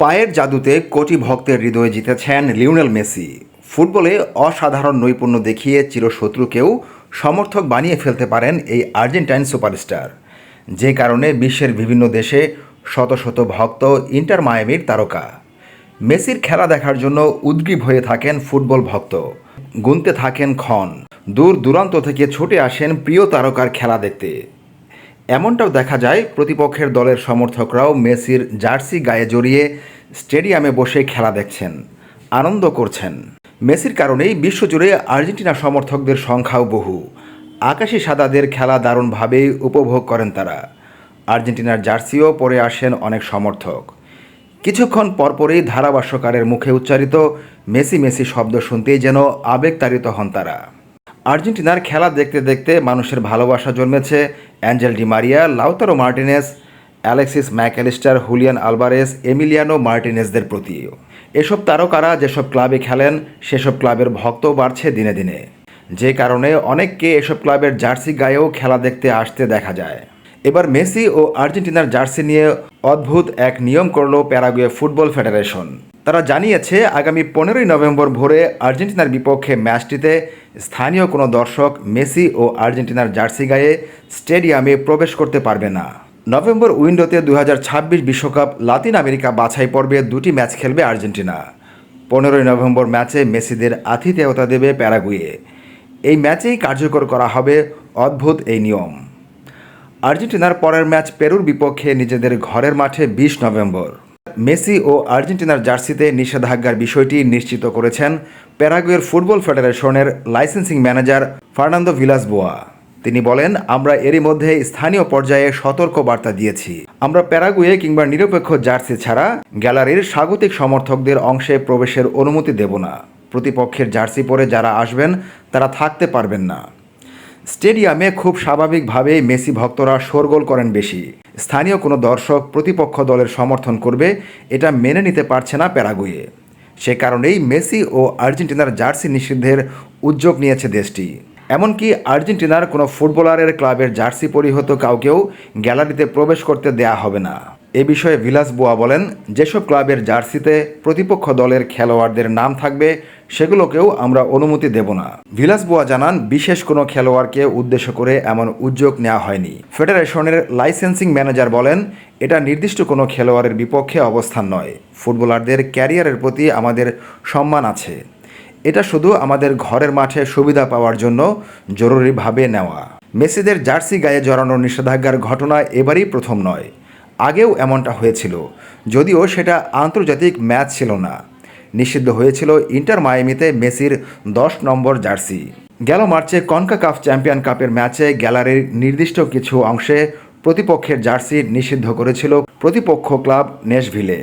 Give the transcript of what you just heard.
পায়ের জাদুতে কোটি ভক্তের হৃদয়ে জিতেছেন লিওনেল মেসি। ফুটবলে অসাধারণ নৈপুণ্য দেখিয়ে চিরশত্রুকেও সমর্থক বানিয়ে ফেলতে পারেন এই আর্জেন্টাইন সুপারস্টার। যে কারণে বিশ্বের বিভিন্ন দেশে শত শত ভক্ত ইন্টার মায়ামির তারকা। মেসির খেলা দেখার জন্য উদ্গ্রীব হয়ে থাকেন ফুটবল ভক্ত। গুনতে থাকেন ক্ষণ। দূর দূরান্ত থেকে ছুটে আসেন প্রিয় তারকার খেলা দেখতে। এমনটাও দেখা যায়, প্রতিপক্ষের দলের সমর্থকরাও মেসির জার্সি গায়ে জড়িয়ে স্টেডিয়ামে বসে খেলা দেখছেন, আনন্দ করছেন। মেসির কারণেই বিশ্বজুড়ে আর্জেন্টিনা সমর্থকদের সংখ্যাও বহু। আকাশি সাদাদের খেলা দারুণভাবেই উপভোগ করেন তারা। আর্জেন্টিনার জার্সিও পরে আসেন অনেক সমর্থক। কিছুক্ষণ পরপরই ধারাভাষ্যকারের মুখে উচ্চারিত মেসি মেসি শব্দ শুনতেই যেন আবেগতাড়িত হন তারা। আর্জেন্টিনার খেলা দেখতে দেখতে মানুষের ভালোবাসা জন্মেছে। Angel Di Maria, Lautaro Martinez, Alexis Mac Allister Julian Alvarez Emiliano মার্টিনেসদের প্রতিও। এসব তারকারা যেসব ক্লাবে খেলেন, সেসব ক্লাবের ভক্ত বাড়ছে দিনে দিনে। যে কারণে অনেককে এসব ক্লাবের জার্সি গায়েও খেলা দেখতে আসতে দেখা যায়। এবার মেসি ও আর্জেন্টিনার জার্সি নিয়ে অদ্ভুত এক নিয়ম করল প্যারাগুয়ে ফুটবল ফেডারেশন। তারা জানিয়েছে, আগামী পনেরোই নভেম্বর ভোরে আর্জেন্টিনার বিপক্ষে ম্যাচটিতে স্থানীয় কোনো দর্শক মেসি ও আর্জেন্টিনার জার্সি গায়ে স্টেডিয়ামে প্রবেশ করতে পারবে না। নভেম্বর উইন্ডোতে দু বিশ্বকাপ লাতিন আমেরিকা বাছাই পর্বে দুটি ম্যাচ খেলবে আর্জেন্টিনা। পনেরোই নভেম্বর ম্যাচে মেসিদের আতিথেয়তা দেবে প্যারাগুয়ে। এই ম্যাচেই কার্যকর করা হবে অদ্ভুত এই নিয়ম। আর্জেন্টিনার পরের ম্যাচ পেরুর বিপক্ষে নিজেদের ঘরের মাঠে বিশ নভেম্বর। মেসি ও আর্জেন্টিনার জার্সিতে নিষেধাজ্ঞার বিষয়টি নিশ্চিত করেছেন প্যারাগুয়ের ফুটবল ফেডারেশনের licensing manager Fernando Villas Boas তিনি বলেন, আমরা এরই মধ্যে স্থানীয় পর্যায়ে সতর্ক বার্তা দিয়েছি। আমরা প্যারাগুয়ে কিংবা নিরপেক্ষ জার্সি ছাড়া গ্যালারির স্বাগতিক সমর্থকদের অংশে প্রবেশের অনুমতি দেব না। প্রতিপক্ষের জার্সি পরে যারা আসবেন, তারা থাকতে পারবেন না। স্টেডিয়ামে খুব স্বাভাবিকভাবেই মেসি ভক্তরা শোরগোল করেন বেশি। স্থানীয় কোনো দর্শক প্রতিপক্ষ দলের সমর্থন করবে, এটা মেনে নিতে পারছে না প্যারাগুয়ে। সে কারণেই মেসি ও আর্জেন্টিনার জার্সি নিষিদ্ধের উদ্যোগ নিয়েছে দেশটি। এমনকি আর্জেন্টিনার কোনো ফুটবলারের ক্লাবের জার্সি পরিহত কাউকেও গ্যালারিতে প্রবেশ করতে দেয়া হবে না। এ বিষয়ে ভিলাস বুয়া বলেন, যেসব ক্লাবের জার্সিতে প্রতিপক্ষ দলের খেলোয়াড়দের নাম থাকবে সেগুলোকেও আমরা অনুমতি দেব না। ভিলাস বুয়া জানান, বিশেষ কোনো খেলোয়াড়কে উদ্দেশ্য করে এমন উদ্যোগ নেওয়া হয়নি। ফেডারেশনের লাইসেন্সিং ম্যানেজার বলেন, এটা নির্দিষ্ট কোনো খেলোয়াড়ের বিপক্ষে অবস্থান নয়। ফুটবলারদের ক্যারিয়ারের প্রতি আমাদের সম্মান আছে। এটা শুধু আমাদের ঘরের মাঠে সুবিধা পাওয়ার জন্য জরুরিভাবে নেওয়া। মেসিদের জার্সি গায়ে জড়ানোর নিষেধাজ্ঞার ঘটনা এবারই প্রথম নয়। আগেও এমনটা হয়েছিল, যদিও সেটা আন্তর্জাতিক ম্যাচ ছিল না। নিষিদ্ধ হয়েছিল ইন্টার মায়ামিতে মেসির দশ নম্বর জার্সি। গেল মার্চে কনকা কাপ চ্যাম্পিয়ন কাপের ম্যাচে গ্যালারির নির্দিষ্ট কিছু অংশে প্রতিপক্ষের জার্সি নিষিদ্ধ করেছিল প্রতিপক্ষ ক্লাব নেশভিলে।